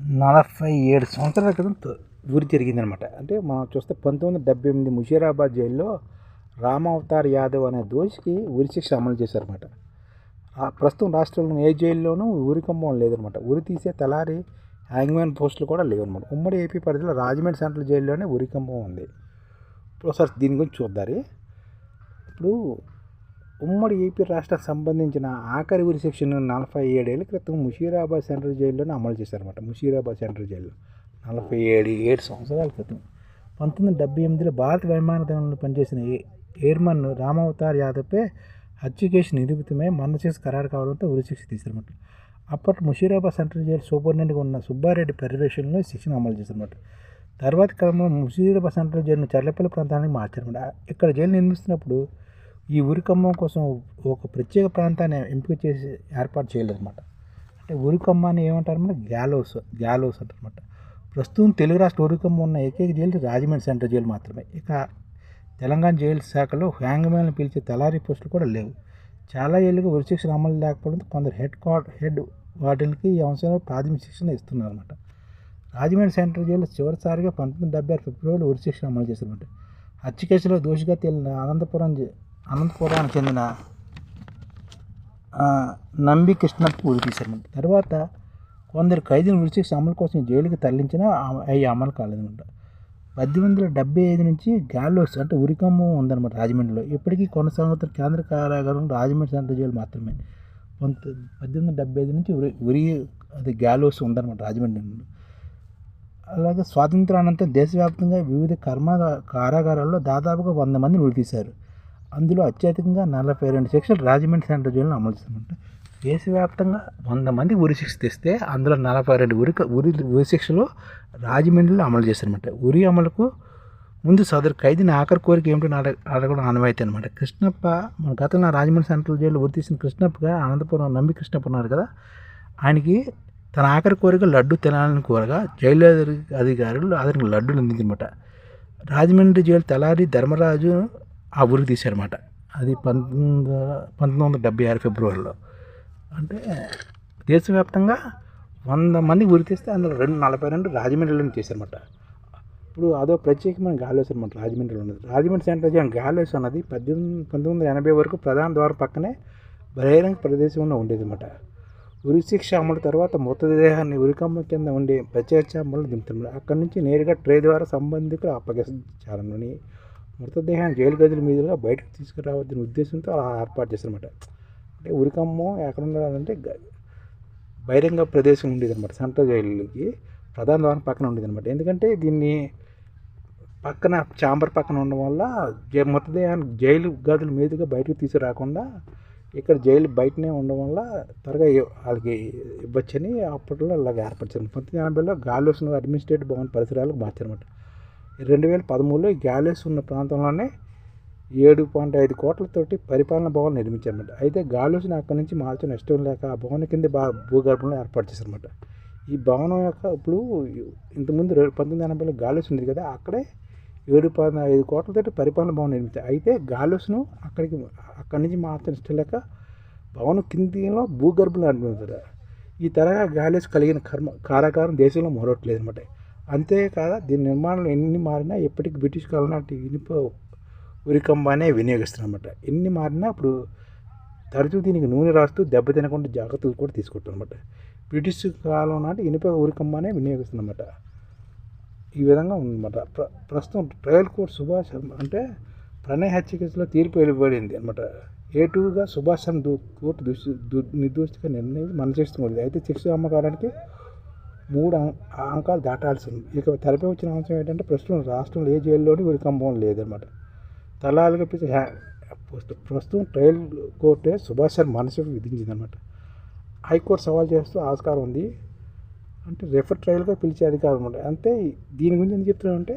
నలభై ఏడు సంవత్సరాల క్రితం ఊరి జరిగిందనమాట అంటే మనం చూస్తే పంతొమ్మిది వందల డెబ్బై ఎనిమిది ముషీరాబాద్ జైల్లో రామావతార్ యాదవ్ అనే దోషికి ఉరి శిక్ష అమలు చేశారన్నమాట. ప్రస్తుతం రాష్ట్రంలో ఏ జైల్లోనూ ఉరికంబం లేదనమాట ఉరి తీసే తలారి హ్యాంగ్మ్యాన్ పోస్టులు కూడా లేవన్నమాట. ఉమ్మడి ఏపీ పరిధిలో రాజమండ్రి సెంట్రల్ జైల్లోనే ఉరికంబం ఉంది. ఇప్పుడు ఒకసారి దీని గురించి చూద్దారి ఇప్పుడు ఉమ్మడి ఏపీ రాష్ట్రానికి సంబంధించిన ఆఖరి ఉరి సెక్షన్ నలభై ఏడేళ్ళ క్రితం ముషీరాబాద్ సెంట్రల్ జైల్లోనే అమలు చేశారన్నమాట. ముషీరాబాద్ సెంట్రల్ జైల్లో నలభై ఏడు ఏడు సంవత్సరాల క్రితం. పంతొమ్మిది డెబ్బై ఎనిమిదిలో భారత విమానదళంలో పనిచేసిన ఎయిర్మన్ రామవతార్ యాదవ్పై హత్య కేసు నిరూపితమై మరణశిక్ష ఖరారు కావడంతో ఉరిశిక్ష తీశారన్నమాట. అప్పట్లో ముషీరాబాద్ సెంట్రల్ జైలు సూపరింటెండెంట్గా ఉన్న సుబ్బారెడ్డి పర్యవేక్షణలో శిక్షణ అమలు చేశారన్నమాట. తర్వాత క్రమంలో ముషీరాబాద్ సెంట్రల్ జైలును చర్లపల్లి ప్రాంతానికి మార్చారన్నమాట. ఇక్కడ జైలు నిర్మిస్తున్నప్పుడు ఈ ఉరికమ్మం కోసం ఒక ప్రత్యేక ప్రాంతాన్ని ఎంపిక చేసి ఏర్పాటు చేయలేదన్నమాట. అంటే ఉరికమ్మ అని ఏమంటారన్నమాట గ్యాలోస్ గ్యాలోస్ అంటారన్నమాట. ప్రస్తుతం తెలుగు రాష్ట్ర ఉరికమ్మ ఉన్న ఏకైక జైలు రాజమండ్రి సెంటర్ జైలు మాత్రమే. ఇక తెలంగాణ జైలు శాఖలో హ్యాంగ్మెన్లు పిలిచే తలారీ పోస్టులు కూడా లేవు. చాలా ఏళ్ళుగా ఉరి శిక్షణ అమలు లేకపోవడంతో కొందరు హెడ్ క్వార్ హెడ్ వాటికి ఈ అంశంలో ప్రాథమిక శిక్షణ ఇస్తున్నారు అనమాట రాజమండ్రి సెంట్రల్ జైలు చివరిసారిగా పంతొమ్మిది డెబ్బై ఆరు ఫిబ్రవరిలో ఉరి శిక్షణ అమలు చేశారన్నమాట. హత్య కేసులో దోషిగా తేలిన అనంతపురం అనంతపురానికి చెందిన నంబి కృష్ణకు ఉరి తర్వాత కొందరు ఖైదీని విడిచి అమలు కోసం జైలుకి తరలించినా అవి అమలు కాలేదన్నమాట పద్దెనిమిది వందల డెబ్బై ఐదు నుంచి గాలోస్ అంటే ఉరికమ్ము ఉందన్నమాట రాజమండ్రిలో. ఇప్పటికీ కొనసాగుతున్న కేంద్ర కారాగారం రాజమండ్రి సెంట్రల్ జైలు మాత్రమే. పంత పద్దెనిమిది వందల డెబ్బై ఐదు నుంచి ఉరి ఉరి అది గాలోస్ ఉందన్నమాట రాజమండ్రి అలాగే స్వాతంత్రానంతరం దేశవ్యాప్తంగా వివిధ కర్మ కారాగారాల్లో దాదాపుగా వంద మందిని ఉరి తీశారు అందులో అత్యధికంగా నలభై రెండు శిక్షలు రాజమండ్రి సెంట్రల్ జైల్లో అమలు చేస్తామంట దేశవ్యాప్తంగా వంద మంది ఉరి శిక్ష తెస్తే అందులో నలభై రెండు ఉరి ఉరి ఉరి శిక్షలు రాజమండ్రిలో అమలు చేస్తారనమాట ఉరి అమలుకు ముందు సదరు ఖైదీని ఆఖరి కోరిక ఏమిటో అడగ అడగడం ఆనవాయితీ అనమాట కృష్ణప్ప మన గతంలో రాజమండ్రి సెంట్రల్ జైల్లో ఉరి తీసిన కృష్ణప్పగా అనంతపురం నంబి కృష్ణప్ప ఉన్నారు కదా ఆయనకి తన ఆఖరి కోరిక లడ్డు తినాలని కోరగా జైలు అధికారులు అతనికి లడ్డులు అందిందనమాట రాజమండ్రి జైలు తెల్లారి ధర్మరాజు ఆ ఊరికి తీశారన్నమాట. అది పంతొమ్మిది పంతొమ్మిది వందల డెబ్బై ఆరు ఫిబ్రవరిలో. అంటే దేశవ్యాప్తంగా వంద మంది ఉరి తీస్తే అందులో రెండు నలభై రెండు రాజమండ్రిలో చేశారన్నమాట ఇప్పుడు అదో ప్రత్యేకమైన గాలేస్ అనమాట రాజమండ్రిలో ఉన్నది. రాజమండ్రి సెంటర్ జైలు అన్నది పద్దెనిమిది పంతొమ్మిది వందల ఎనభై వరకు ప్రధాన ద్వారం పక్కనే బహిరంగ ప్రదేశంలో ఉండేది అనమాట ఉరి శిక్ష అమలు తర్వాత మృతదేహాన్ని ఉరికమ్మ కింద ఉండే ప్రత్యక్ష అమలు దింపుతున్నారు అక్కడి నుంచి నేరుగా ట్రే ద్వారా సంబంధికులు అప్పగించాలని మృతదేహాన్ని జైలు గదుల మీదుగా బయటకు తీసుకురావద్దనే ఉద్దేశంతో అలా ఏర్పాటు చేశారనమాట అంటే ఉరికమ్మ ఎక్కడ ఉండాలంటే బహిరంగ ప్రదేశం ఉండేది అనమాట సెంట్రల్ జైలుకి ప్రధాన ద్వారం పక్కన ఉండేది అనమాట ఎందుకంటే దీన్ని పక్కన చాంబర్ పక్కన ఉండడం వల్ల జై మృతదేహాన్ని జైలు గదుల మీదుగా బయటకు తీసుకురాకుండా ఇక్కడ జైలు బయటనే ఉండడం వల్ల త్వరగా వాళ్ళకి ఇవ్వచ్చని అప్పట్లో అలాగ ఏర్పరిచారు. పంతొమ్మిది ఎనభైలో గాలోస్ను అడ్మినిస్ట్రేటివ్ భవన్ పరిసరాలకు మార్చారన్నమాట. రెండు వేల పదమూడులో గ్యాలెస్ ఉన్న ప్రాంతంలోనే ఏడు పాయింట్ ఐదు కోట్లతోటి పరిపాలన భవన్ నిర్మించారన్నమాట. అయితే గాలోస్ని అక్కడి నుంచి మార్చడం ఇష్టం లేక ఆ భవనం కింద బా భూగర్భంలో ఏర్పాటు చేశారన్నమాట. ఈ భవనం యొక్క ఇప్పుడు ఇంతకుముందు పంతొమ్మిది ఎనభైలో గాలోస్ ఉంది కదా అక్కడే ఏడు పాయింట్ ఐదు కోట్లతోటి పరిపాలన భవనం నిర్మించారు. అయితే గాలోస్ను అక్కడికి అక్కడి నుంచి మార్చడం ఇష్టం లేక భవనం కిందిలో భూగర్భంలో నిర్మించారు ఈ తరహా గాలేస్ కలిగిన కర్మ కారాకారం దేశంలో మొరవట్లేదు అనమాట అంతేకాదు దీని నిర్మాణం ఎన్ని మారినా ఎప్పటికీ బ్రిటిష్ కాలం నాటి ఇనుప ఉరికంబానే వినియోగిస్తారన్నమాట. ఎన్ని మారినా ఇప్పుడు తరచూ దీనికి నూనె రాస్తూ దెబ్బ తినకుండా జాగ్రత్తలు కూడా తీసుకుంటారు అనమాట బ్రిటిష్ కాలం నాటి ఇనుప ఉరికంబానే వినియోగిస్తుందన్నమాట ఈ విధంగా ఉందన్నమాట. ప్ర ప్రస్తుతం ట్రయల్ కోర్ట్ సుభాష్ శర్మ అంటే ప్రణయ హత్య కేసులో తీర్పు వెలువడింది అనమాట ఏ టూగా సుభాష్ చంద్ర కోర్టు దుష్ దు- నిర్దోషిగా మన చేస్తుంది అయితే శిక్ష అమ్మకాలానికి మూడు అం- అంకాలు దాటాల్సి ఉంది ఇక తెరపై వచ్చిన అంశం ఏంటంటే ప్రస్తుతం రాష్ట్రంలో ఏ జైల్లోని ఉరికంబం లేదనమాట తలాలుగా పిలిచి ప్రస్తుతం ట్రయల్ కోర్టే సుభాష్ చంద్ర మనసు విధించిందనమాట హైకోర్టు సవాల్ చేస్తూ ఆస్కారం ఉంది. అంటే రెఫర్ ట్రయల్గా పిలిచే అధికారం అనమాట అంటే దీని గురించి ఎందుకు చెప్తున్నానంటే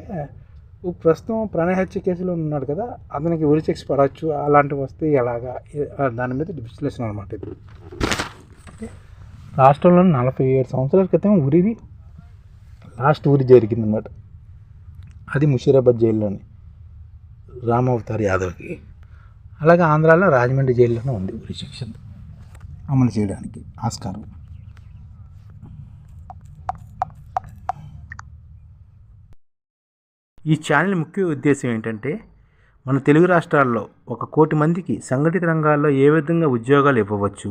ప్రస్తుతం ప్రణయ హత్య కేసులో ఉన్నాడు కదా అతనికి ఉరి పడవచ్చు. అలాంటివి వస్తే ఎలాగా? దాని మీద విశ్లేషణ అనమాట ఇది. రాష్ట్రంలో నలభై ఏడు సంవత్సరాల క్రితం ఉరిది లాస్ట్ ఊరి జరిగిందనమాట అది ముషీరాబాద్ జైల్లోని. రామవతార్ యాదవ్కి. అలాగే ఆంధ్రాలో రాజమండ్రి జైల్లోనే ఉంది ఉరి శిక్ష అమలు చేయడానికి ఆస్కారం. ఈ ఛానల్ ముఖ్య ఉద్దేశం ఏంటంటే మన తెలుగు రాష్ట్రాల్లో ఒక కోటి మందికి సంఘటిత రంగాల్లో ఏ విధంగా ఉద్యోగాలు ఇవ్వవచ్చు